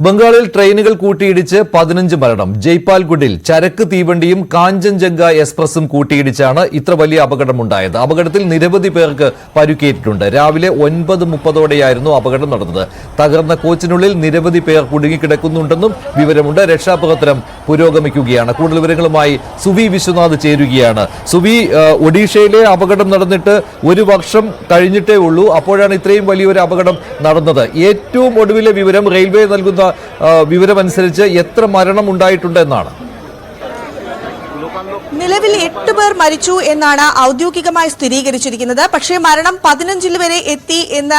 ബംഗാളിൽ ട്രെയിനുകൾ കൂട്ടിയിടിച്ച് പതിനഞ്ച് മരണം. ജയ്പാൽഗുഡിൽ ചരക്ക് തീവണ്ടിയും കാഞ്ചൻജംഗ എക്സ്പ്രസും കൂട്ടിയിടിച്ചാണ് ഇത്ര വലിയ അപകടമുണ്ടായത്. അപകടത്തിൽ നിരവധി പേർക്ക് പരുക്കേറ്റിട്ടുണ്ട്. രാവിലെ ഒൻപത് മുപ്പതോടെയായിരുന്നു അപകടം നടന്നത്. തകർന്ന കോച്ചിനുള്ളിൽ നിരവധി പേർ കുടുങ്ങിക്കിടക്കുന്നുണ്ടെന്നും വിവരമുണ്ട്. രക്ഷാപ്രവർത്തനം പുരോഗമിക്കുകയാണ്. കൂടുതൽ വിവരങ്ങളുമായി സുവി വിശ്വനാഥ് ചേരുകയാണ്. സുവി ഒഡീഷയിലെ അപകടം നടന്നിട്ട് ഒരു വർഷം കഴിഞ്ഞിട്ടേ ഉള്ളൂ. അപ്പോഴാണ് ഇത്രയും വലിയൊരു അപകടം നടന്നത്. ഏറ്റവും ഒടുവിലെ വിവരം റെയിൽവേ നൽകുന്ന വിവരമനുസരിച്ച് എത്ര മരണം ഉണ്ടായിട്ടുണ്ട് എന്നാണ് നിലവിൽ എട്ട് പേർ മരിച്ചു എന്നാണ് ഔദ്യോഗികമായി സ്ഥിരീകരിച്ചിരിക്കുന്നത്. പക്ഷേ മരണം പതിനഞ്ചിൽ വരെ എത്തി എന്ന്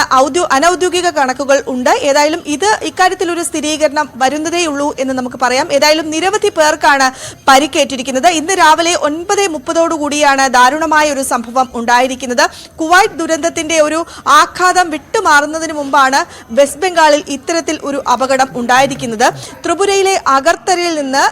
അനൌദ്യോഗിക കണക്കുകൾ ഉണ്ട്. ഏതായാലും ഇത് ഇക്കാര്യത്തിൽ ഒരു സ്ഥിരീകരണം വരുന്നതേയുള്ളൂ എന്ന് നമുക്ക് പറയാം. ഏതായാലും നിരവധി പേർക്കാണ് പരിക്കേറ്റിരിക്കുന്നത്. ഇന്ന് രാവിലെ ഒൻപത് മുപ്പതോടുകൂടിയാണ് ദാരുണമായ ഒരു സംഭവം ഉണ്ടായിരിക്കുന്നത്. കുവൈറ്റ് ദുരന്തത്തിന്റെ ഒരു ആഘാതം വിട്ടുമാറുന്നതിന് മുമ്പാണ് വെസ്റ്റ് ബംഗാളിൽ ഇത്തരത്തിൽ ഒരു അപകടം ഉണ്ടായിരിക്കുന്നത്. ത്രിപുരയിലെ അഗർത്തരയിൽ നിന്ന്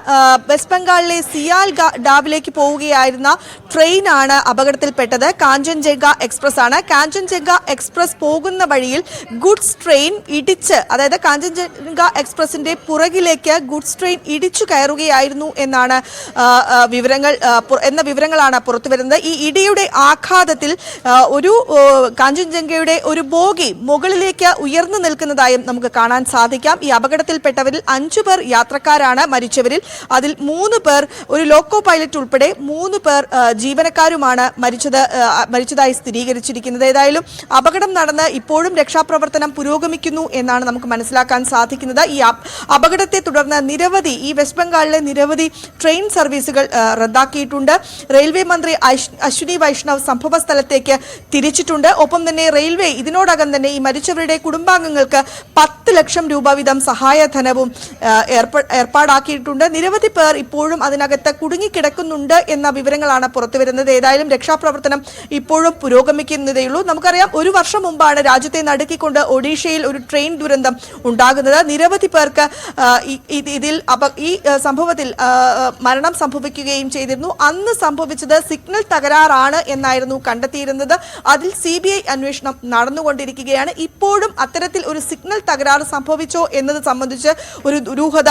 വെസ്റ്റ് ബംഗാളിലെ സിയാൽ ഡാമിലേക്ക് പോവുകയായിരുന്ന ട്രെയിനാണ് അപകടത്തിൽപ്പെട്ടത്. കാഞ്ചൻജംഗ എക്സ്പ്രസ് ആണ് കാഞ്ചൻജംഗ എക്സ്പ്രസ് പോകുന്ന വഴിയിൽ ഗുഡ്സ് ട്രെയിൻ ഇടിച്ച് അതായത് കാഞ്ചൻജംഗ എക്സ്പ്രസിന്റെ പുറകിലേക്ക് ഗുഡ്സ് ട്രെയിൻ ഇടിച്ചു കയറുകയായിരുന്നു എന്നാണ് വിവരങ്ങൾ എന്ന വിവരങ്ങളാണ് പുറത്തുവരുന്നത് ഈ ഇടിയുടെ ആഘാതത്തിൽ ഒരു കാഞ്ചൻജംഗയുടെ ഒരു ബോഗി മുകളിലേക്ക് ഉയർന്നു നിൽക്കുന്നതായും നമുക്ക് കാണാൻ സാധിക്കാം. ഈ അപകടത്തിൽപ്പെട്ടവരിൽ അഞ്ചു പേർ യാത്രക്കാരാണ് മരിച്ചവരിൽ. അതിൽ മൂന്ന് പേർ ഒരു ലോക്കോ പൈലറ്റ് ഉൾപ്പെടെ മൂന്ന് പേർ ജീവനക്കാരുമാണ് മരിച്ചത് മരിച്ചതായി സ്ഥിരീകരിച്ചിരിക്കുന്നത്. ഏതായാലും അപകടം നടന്ന് ഇപ്പോഴും രക്ഷാപ്രവർത്തനം പുരോഗമിക്കുന്നു എന്നാണ് നമുക്ക് മനസ്സിലാക്കാൻ സാധിക്കുന്നത്. ഈ അപകടത്തെ തുടർന്ന് നിരവധി ഈ വെസ്റ്റ് ബംഗാളിലെ നിരവധി ട്രെയിൻ സർവീസുകൾ റദ്ദാക്കിയിട്ടുണ്ട്. റെയിൽവേ മന്ത്രി അശ്വിനി വൈഷ്ണവ് സംഭവ സ്ഥലത്തേക്ക് തിരിച്ചിട്ടുണ്ട്. ഒപ്പം തന്നെ റെയിൽവേ ഇതിനോടകം തന്നെ ഈ മരിച്ചവരുടെ കുടുംബാംഗങ്ങൾക്ക് പത്ത് ലക്ഷം രൂപ വീതം സഹായധനവും ഏർപ്പാടാക്കിയിട്ടുണ്ട്. നിരവധി പേർ ഇപ്പോഴും അതിനകത്ത് കുടുങ്ങിക്കിടക്കുന്നുണ്ട്. എന്ന വിവരങ്ങളാണ് പുറത്തുവരുന്നത് ഏതായാലും രക്ഷാപ്രവർത്തനം ഇപ്പോഴും പുരോഗമിക്കുന്നതേയുള്ളൂ നമുക്കറിയാം ഒരു വർഷം മുമ്പാണ് രാജ്യത്തെ നടുക്കിക്കൊണ്ട് ഒഡീഷയിൽ ഒരു ട്രെയിൻ ദുരന്തം ഉണ്ടാകുന്നത്. നിരവധി പേർക്ക് ഇതിൽ ഈ സംഭവത്തിൽ മരണം സംഭവിക്കുകയും ചെയ്തിരുന്നു. അന്ന് സംഭവിച്ചത് സിഗ്നൽ തകരാറാണ് എന്നായിരുന്നു കണ്ടെത്തിയിരുന്നത്. അതിൽ സി ബി ഐ അന്വേഷണം നടന്നുകൊണ്ടിരിക്കുകയാണ്. ഇപ്പോഴും അത്തരത്തിൽ ഒരു സിഗ്നൽ തകരാറ് സംഭവിച്ചോ എന്നത് സംബന്ധിച്ച് ഒരു ദുരൂഹത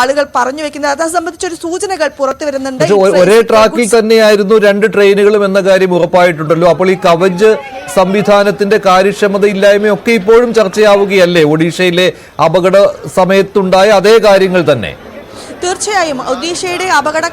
ആളുകൾ പറഞ്ഞു വെക്കുന്നത്. അത് സംബന്ധിച്ച് ഒരു സൂചനകൾ പുറത്തു വരുന്നുണ്ട്. ഒരേ ട്രാക്കിൽ തന്നെയായിരുന്നു രണ്ട് ട്രെയിനുകളും എന്ന കാര്യം ഉറപ്പായിട്ടുണ്ടല്ലോ. അപ്പോൾ ഈ കവച് സംവിധാനത്തിന്റെ കാര്യക്ഷമതയില്ലായ്മയൊക്കെ ഇപ്പോഴും ചർച്ചയാവുകയല്ലേ? ഒഡീഷയിലെ അപകട സമയത്തുണ്ടായ അതേ കാര്യങ്ങൾ തന്നെ. തീർച്ചയായും ഒഡീഷയുടെ അപകട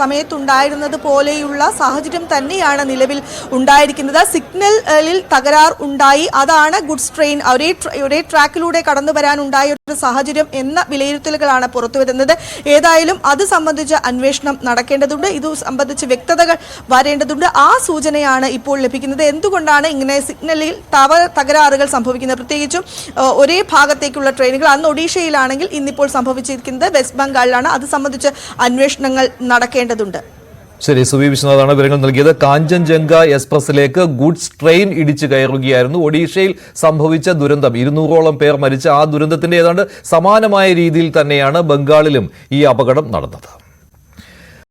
സമയത്തുണ്ടായിരുന്നത് പോലെയുള്ള സാഹചര്യം തന്നെയാണ് നിലവിൽ ഉണ്ടായിരിക്കുന്നത്. സിഗ്നലിൽ തകരാർ ഉണ്ടായി. അതാണ് ഗുഡ്സ് ട്രെയിൻ. ഒരേ ഒരേ ട്രാക്കിലൂടെ കടന്നു വരാനുണ്ടായ ഒരു സാഹചര്യം എന്ന വിലയിരുത്തലുകളാണ് പുറത്തുവരുന്നത്. ഏതായാലും അത് സംബന്ധിച്ച് അന്വേഷണം നടക്കേണ്ടതുണ്ട്. ഇത് സംബന്ധിച്ച് വ്യക്തതകൾ വരേണ്ടതുണ്ട്. ആ സൂചനയാണ് ഇപ്പോൾ ലഭിക്കുന്നത്. എന്തുകൊണ്ടാണ് ഇങ്ങനെ സിഗ്നലിൽ തവ തകരാറുകൾ സംഭവിക്കുന്നത്? പ്രത്യേകിച്ചും ഒരേ ഭാഗത്തേക്കുള്ള ട്രെയിനുകൾ അന്ന് ഒഡീഷയിലാണെങ്കിൽ ഇന്നിപ്പോൾ സംഭവിച്ചിരിക്കുന്നത് വെസ്റ്റ് ബംഗാളിലാണ് അത് സംബന്ധിച്ച് അന്വേഷണങ്ങൾ നടക്കേണ്ടതുണ്ട്. ശരി സുവി വിശ്വനാഥാണ് വിവരങ്ങൾ നൽകിയത്. കാഞ്ചൻജംഗ എക്സ്പ്രസിലേക്ക് ഗുഡ്സ് ട്രെയിൻ ഇടിച്ചു കയറുകയായിരുന്നു. ഒഡീഷയിൽ സംഭവിച്ച ദുരന്തം. ഇരുന്നൂറോളം പേർ മരിച്ച ആ ദുരന്തത്തിന്റെ ഏതാണ്ട് സമാനമായ രീതിയിൽ തന്നെയാണ് ബംഗാളിലും ഈ അപകടം നടന്നത്.